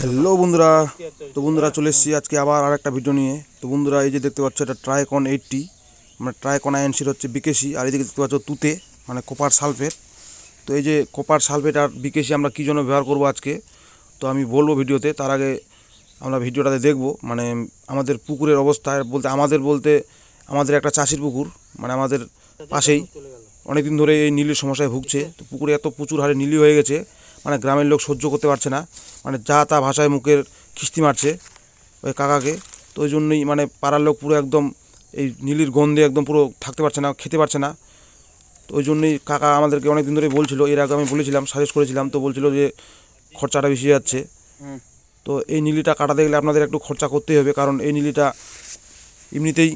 Hello বন্ধুরা। তো বন্ধুরা, চলে এসেছি আজকে আবার আর একটা ভিডিও নিয়ে। তো বন্ধুরা, এই যে দেখতে পাচ্ছ, এটা ট্রাইকন এইটটি মানে ট্রাইকন আইএনসির হচ্ছে বিকেশি আর এদিকে দেখতে পাচ্ছ তুতে মানে কপার সালফেট তো এই যে কপার সালফেট আর বিকেশি আমরা কী জন্য ব্যবহার করব আজকে? তো আমি বলব ভিডিওতে, তার আগে আমরা ভিডিওটাতে দেখব মানে আমাদের পুকুরের অবস্থা। বলতে, আমাদের বলতে, আমাদের একটা চাষির পুকুর মানে আমাদের পাশেই। অনেকদিন ধরে এই নীলের সমস্যায় ভুগছে। তো পুকুরে এত প্রচুর হারে নীলি হয়ে গেছে। মানে গ্রামের লোক সহ্য করতে পারছে না। মানে যা তা ভাষায় মুখের খিস্তি মারছে ওই কাকাকে। তো ওই জন্যই মানে পাড়ার লোক পুরো একদম এই নীলির গন্ধে একদম পুরো থাকতে পারছে না খেতে পারছে না। তো ওই জন্যই কাকা আমাদেরকে অনেক দিন ধরে বলছিল এর আগে আমি বলেছিলাম সাজেস্ট করেছিলাম তো বলছিল যে খরচাটা বেশি যাচ্ছে। তো এই নীলিটা কাটাতে গেলে আপনাদের একটু খরচা করতেই হবে কারণ এই নীলিটা এমনিতেই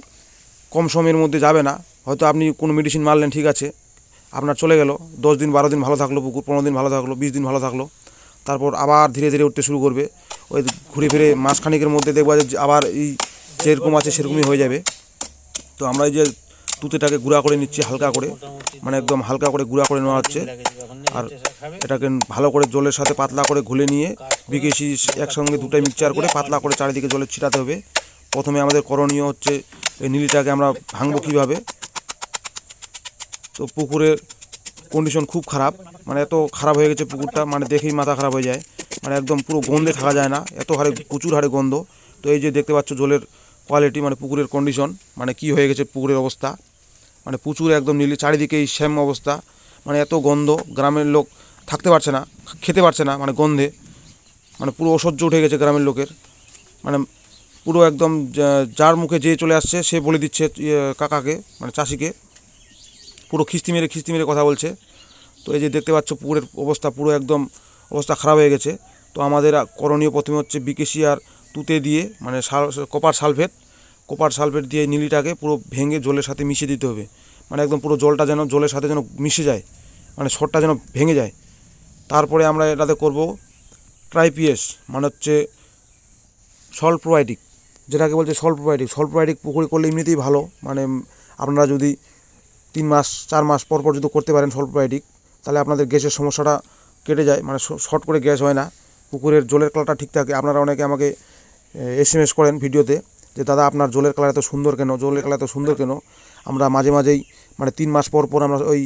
কম সময়ের মধ্যে যাবে না। হয়তো আপনি কোনো মেডিসিন মারলেন ঠিক আছে। আপনার চলে গেল, দশ দিন, বারো দিন ভালো থাকল, পুকুর পনেরো দিন ভালো থাকল, বিশ দিন ভালো থাকল, তারপর আবার ধীরে ধীরে উঠতে শুরু করবে। ওই ঘুরে ফিরে মাসখানিকের মধ্যে দেখবা যে আবার এই যেরকম আছে সেরকমই হয়ে যাবে। তো আমরা এই যে তুতেটাকে গুঁড়া করে নিচ্ছি হালকা করে মানে একদম হালকা করে গুঁড়া করে নেওয়া হচ্ছে। আর এটাকে ভালো করে জলের সাথে পাতলা করে ঘুলে নিয়ে বিকেশি একসঙ্গে দুটাই মিক্সচার করে পাতলা করে চারিদিকে জলে ছিটাতে হবে। প্রথমে আমাদের করণীয় হচ্ছে এই নীলিটাকে আমরা ভাঙবো কীভাবে? তো পুকুরের কন্ডিশন খুব খারাপ। মানে এত খারাপ হয়ে গেছে পুকুরটা মানে দেখেই মাথা খারাপ হয়ে যায়। মানে একদম পুরো গন্ধে থাকা যায় না এত হারে প্রচুর হারে গন্ধ। তো এই যে দেখতে পাচ্ছ জলের কোয়ালিটি মানে পুকুরের কন্ডিশন মানে কি হয়ে গেছে পুকুরের অবস্থা। মানে প্রচুর একদম নীলি চারিদিকেই শ্যাম অবস্থা। মানে এত গন্ধ গ্রামের লোক থাকতে পারছে না খেতে পারছে না মানে গন্ধে। মানে পুরো অসহ্য উঠে গেছে গ্রামের লোকের। মানে পুরো একদম যার মুখে যে চলে আসছে সে বলে দিচ্ছে ইয়ে, কাকাকে মানে চাষিকে। পুরো খিস্তি মেরে খিস্তি মেরে কথা বলছে। তো এই যে দেখতে পাচ্ছ পুকুরের অবস্থা, পুরো একদম অবস্থা খারাপ হয়ে গেছে। তো আমাদের করণীয় প্রথমে হচ্ছে বিকেশি আর তুতে দিয়ে মানে সাল কপার সালফেট কপার সালফেট দিয়ে নীলিটাকে পুরো ভেঙে জলের সাথে মিশিয়ে দিতে হবে। মানে একদম পুরো জলটা যেন, জলের সাথে যেন মিশে যায় মানে শটটা যেন ভেঙে যায়। তারপরে আমরা এটাতে করব ট্রাইপিএস মানে হচ্ছে সল্ট প্রোবায়োটিক যেটাকে বলছে সল্ট প্রোবায়োটিক সল্ট প্রোবায়োটিক পুকুরে করলে এমনিতেই ভালো মানে আপনারা যদি তিন মাস, চার মাস পর পর যদি করতে পারেন সল্ট প্রোবায়োটিক তাহলে আপনাদের গ্যাসের সমস্যাটা কেটে যায়। মানে শর্ট করে গ্যাস হয় না। পুকুরের জলের কালারটা ঠিক থাকে। আপনারা অনেকে আমাকে এস এম এস করেন ভিডিওতে যে, দাদা, আপনার জলের কালার এত সুন্দর কেন? জলের কালার এত সুন্দর কেন? আমরা মাঝে মাঝেই মানে তিন মাস পর পর আমরা ওই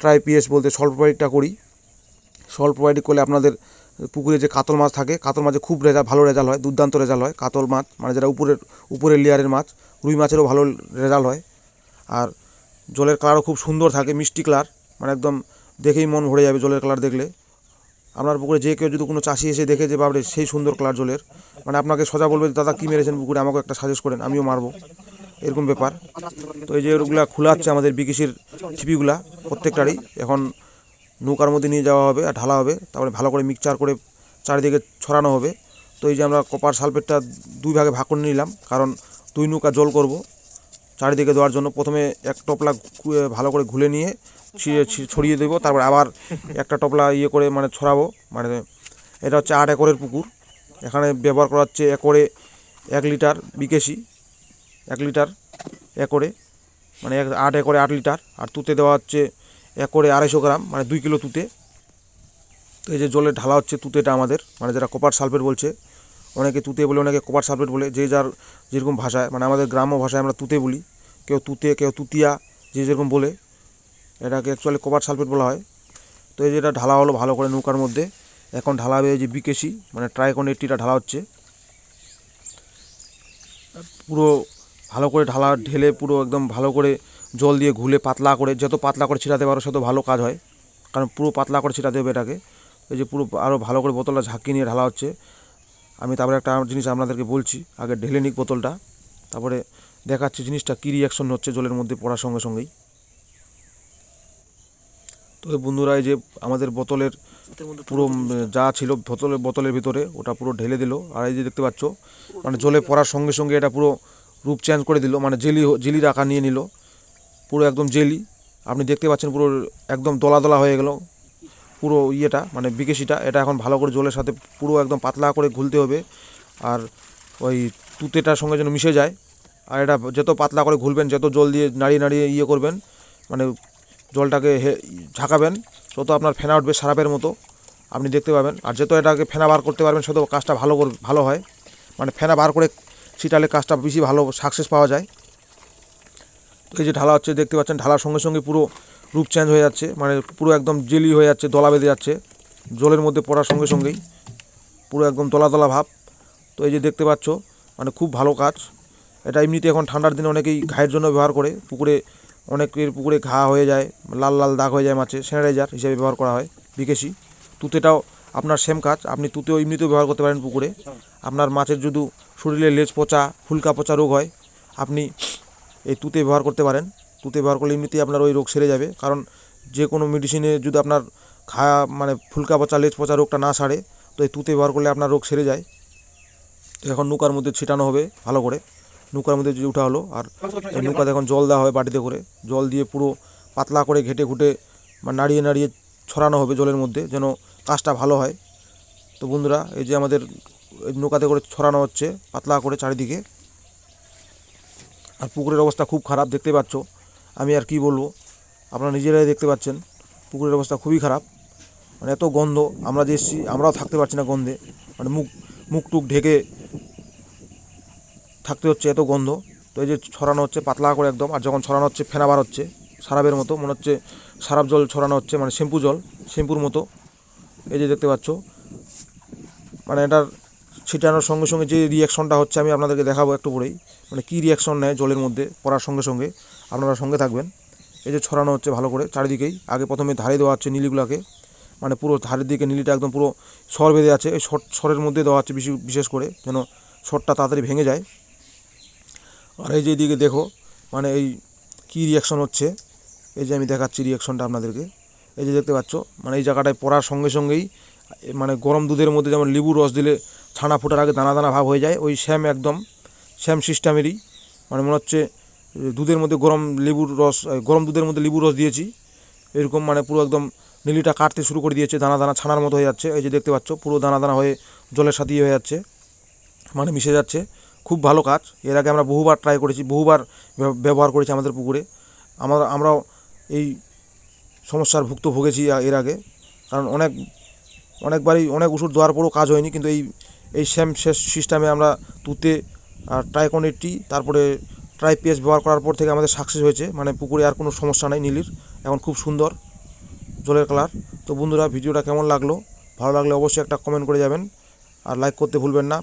ট্রাই পিএস বলতে সল্ট প্রোভাইডটা করি। সল্ট প্রোভাইড করলে আপনাদের পুকুরে যে কাতল মাছ থাকে, কাতল মাছে খুব রেজাল্ট ভালো রেজাল্ট হয়, দুর্দান্ত রেজাল্ট হয়। কাতল মাছ মানে যেটা উপরের উপরের লেয়ারের মাছ, রুই মাছেরও ভালো রেজাল্ট হয়। আর জলের কালারও খুব সুন্দর থাকে মিষ্টি কালার মানে একদম দেখেই মন ভরে যাবে জলের কালার দেখলে। আপনার পুকুরে যে কেউ যদি কোনো চাষি এসে দেখে যে বাবরে সেই সুন্দর কালার জলের। মানে আপনাকে সোজা বলবে যে, দাদা কী মেরেছেন পুকুরে? আমাকে একটা সাজেস্ট করেন আমিও মারবো। এরকম ব্যাপার। তো এই যে ওগুলা খোলা হচ্ছে আমাদের বিকিসির ছিপিগুলা প্রত্যেকটারই। এখন নৌকার মধ্যে নিয়ে যাওয়া হবে আর ঢালা হবে তারপরে ভালো করে মিক্সচার করে চারিদিকে ছড়ানো হবে। তো এই যে আমরা কপার সালফেটটা দুই ভাগে ভাগ করে নিলাম কারণ দুই নৌকা জল করব। চারিদিকে দেওয়ার জন্য প্রথমে এক টপলা ভালো করে ঘুলে নিয়ে ছড়িয়ে দেবো, তারপর আবার একটা টপলা ইয়ে করে মানে ছড়াবো মানে এটা হচ্ছে আট একরের পুকুর। এখানে ব্যবহার করা হচ্ছে একরে এক লিটার বিকেশি, এক লিটার একরে মানে এক, আট একরে আট লিটার। আর তুতে দেওয়া হচ্ছে একরে আড়াইশো গ্রাম মানে দুই কিলো তুতে। তো এই যে জলে ঢালা হচ্ছে তুতেটা আমাদের মানে যেটা কপার সালফেট বলছে অনেকে তুতে বলে, অনেকে কপার সালফেট বলে, যে যার যেরকম ভাষায় মানে আমাদের গ্রাম্য ভাষায় আমরা তুতে বলি। কেউ তুতে, কেউ তুতিয়া, যে যেরকম বলে, এটাকে অ্যাকচুয়ালি কপার সালফেট বলা হয়। তো এই যেটা ঢালা হলো ভালো করে নৌকার মধ্যে। এখন ঢালা এই যে বিকেশি মানে ট্রাইকন এইটটিটা ঢালা হচ্ছে। পুরো ভালো করে ঢালা ঢেলে পুরো একদম ভালো করে জল দিয়ে ঘুলে পাতলা করে, যত পাতলা করে ছিটাতে পারো তত ভালো কাজ হয়। কারণ পুরো পাতলা করে ছিটাতে হবে এটাকে। এই যে পুরো আরও ভালো করে বোতলটা ঝাঁকি নিয়ে ঢালা হচ্ছে। আমি তারপরে একটা জিনিস আপনাদেরকে বলছি, আগে ঢেলে নিক বোতলটা, তারপরে দেখাচ্ছি জিনিসটা কী রিয়াকশন হচ্ছে জলের মধ্যে পড়ার সঙ্গে সঙ্গেই। তো বন্ধুরা, এই যে আমাদের বোতলের পুরো যা ছিল বোতলের বোতলের ভিতরে, ওটা পুরো ঢেলে দিল। আর এই যে দেখতে পাচ্ছ মানে জলে পড়ার সঙ্গে সঙ্গে এটা পুরো রূপ চেঞ্জ করে দিল মানে জেলি জেলির আকার নিয়ে নিল। পুরো একদম জেলি। আপনি দেখতে পাচ্ছেন পুরো একদম দলা দলা হয়ে গেল। পুরো ইয়েটা মানে বিকেশিটা, এটা এখন ভালো করে জলের সাথে পুরো একদম পাতলা করে ঘুলতে হবে। আর ওই তুতেটার সঙ্গে যেন মিশে যায়। আর এটা যত পাতলা করে ঘুলবেন, যত জল দিয়ে নাড়িয়ে নাড়িয়ে ইয়ে করবেন মানে জলটাকে ঝাঁকাবেন, তত আপনার ফেনা উঠবে সারাপের মতো। আপনি দেখতে পাবেন। আর যত এটাকে ফেনা বার করতে পারবেন সেত কাজটা ভালো কর, ভালো হয়। মানে ফেনা বার করে ছিটালে কাজটা বেশি ভালো সাকসেস পাওয়া যায়। এই যে ঢালা হচ্ছে, দেখতে পাচ্ছেন, ঢালার সঙ্গে সঙ্গে পুরো রূপ চেঞ্জ হয়ে যাচ্ছে মানে পুরো একদম জেলি হয়ে যাচ্ছে, দলা বেঁধে যাচ্ছে। জলের মধ্যে পড়ার সঙ্গে সঙ্গেই পুরো একদম দলা ভাব। তো এই যে দেখতে পাচ্ছ মানে খুব ভালো কাজ। এটা এমনিতে এখন ঠান্ডার দিনে অনেকেই ঘায়ের জন্য ব্যবহার করে। পুকুরে অনেকের পুকুরে ঘা হয়ে যায়, লাল লাল দাগ হয়ে যায় মাছে। স্যানিটাইজার হিসেবে ব্যবহার করা হয় বিকেশি। তুতেটাও আপনার সেম কাজ, আপনি তুতেও এমনিতেও ব্যবহার করতে পারেন পুকুরে। আপনার মাছের যদি শরীরে লেজ পচা, ফুলকা পচা রোগ হয়, আপনি এই তুতে ব্যবহার করতে পারেন। তুতে ব্যবহার করলে এমনিতেই আপনার ওই রোগ সেরে যাবে। কারণ যে কোনো মেডিসিনে যদি আপনার ঘা মানে ফুলকা পচা, লেজ পচা রোগটা না সারে, তো এই তুতে ব্যবহার করলে আপনার রোগ সেরে যায়। তো এখন নৌকার মধ্যে ছিটানো হবে ভালো করে। নৌকার মধ্যে যদি উঠা হলো, আর নৌকাতে এখন জল দেওয়া হবে বাটিতে করে। জল দিয়ে পুরো পাতলা করে ঘেটে ঘুটে মানে নাড়িয়ে নাড়িয়ে ছড়ানো হবে জলের মধ্যে, যেন কাজটা ভালো হয়। তো বন্ধুরা, এই যে আমাদের নৌকাতে করে ছড়ানো হচ্ছে, পাতলা করে চারিদিকে। আর পুকুরের অবস্থা খুব খারাপ, দেখতে পাচ্ছ। আমি আর কি বলব? আপনারা নিজেরাই দেখতে পাচ্ছেন, পুকুরের অবস্থা খুবই খারাপ। মানে এত গন্ধ, আমরা যে এসছি, আমরাও থাকতে পারছি না গন্ধে। মানে মুখ মুখ টুক ঢেকে থাকতে হচ্ছে এত গন্ধ। তো এই যে ছড়ানো হচ্ছে, পাতলা করে একদম, আর যখন ছড়ানো হচ্ছে, ফেনা বার হচ্ছে সারাপের মতো, মনে হচ্ছে সারাপ জল ছড়ানো হচ্ছে মানে শ্যাম্পু জল, শ্যাম্পুর মতো। এই যে দেখতে পাচ্ছ মানে এটার ছিটানোর সঙ্গে সঙ্গে যে রিয়াকশনটা হচ্ছে, আমি আপনাদেরকে দেখাবো একটু পরেই। মানে কী রিয়াকশন নেয় জলের মধ্যে, পড়ার সঙ্গে সঙ্গে। আপনারা সঙ্গে থাকবেন। এই যে ছড়ানো হচ্ছে ভালো করে চারিদিকেই। আগে প্রথমে ধারে দেওয়া হচ্ছে নীলিগুলোকে। মানে পুরো ধারের দিকে নীলিটা একদম পুরো সর বেঁধে আছে। এই সর সরের মধ্যে দেওয়া হচ্ছে বেশি বিশেষ করে, যেন সরটা তাড়াতাড়ি ভেঙে যায়। আর এই যে এদিকে দেখো মানে এই কী রিয়াকশন হচ্ছে। এই যে আমি দেখাচ্ছি রিয়াকশনটা আপনাদেরকে। এই যে দেখতে পাচ্ছ মানে এই জায়গাটায় পড়ার সঙ্গে সঙ্গেই মানে গরম দুধের মধ্যে যেমন লেবু রস দিলে ছানা ফোটার আগে দানা দানা ভাব হয়ে যায়। ওই শ্যাম একদম শ্যাম সিস্টেমেরই। মানে মনে হচ্ছে দুধের মধ্যে গরম লেবুর রস গরম দুধের মধ্যে লেবুর রস দিয়েছি। এরকম মানে পুরো একদম নীলিটা কাটতে শুরু করে দিয়েছে, দানা দানা ছানার মতো হয়ে যাচ্ছে। এই যে দেখতে পাচ্ছ, পুরো দানা দানা হয়ে জলের সাথে ইয়ে হয়ে যাচ্ছে। মানে মিশে যাচ্ছে। খুব ভালো কাজ। এর আগে আমরা বহুবার ট্রাই করেছি, বহুবার ব্যবহার করেছি আমাদের পুকুরে। আমরা, আমরাও এই সমস্যার ভুক্ত ভুগেছি এর আগে। কারণ অনেক, অনেকবারই অনেক ওষুধ দেওয়ার পরও কাজ হয়নি, কিন্তু এই এই সেম শেষ সিস্টেমে আমরা তুতে আর ট্রাইকনেটি তারপরে ট্রাই পেস ব্যবহার করার পর থেকে আমাদের সাকসেস হয়েছে। মানে পুকুরে আর কোনো সমস্যা নেই নীলির, এখন খুব সুন্দর, জলের কালার তো বন্ধুরা, ভিডিওটা কেমন লাগল? ভালো লাগলে অবশ্যই একটা কমেন্ট করে যাবেন। আর লাইক করতে ভুলবেন না।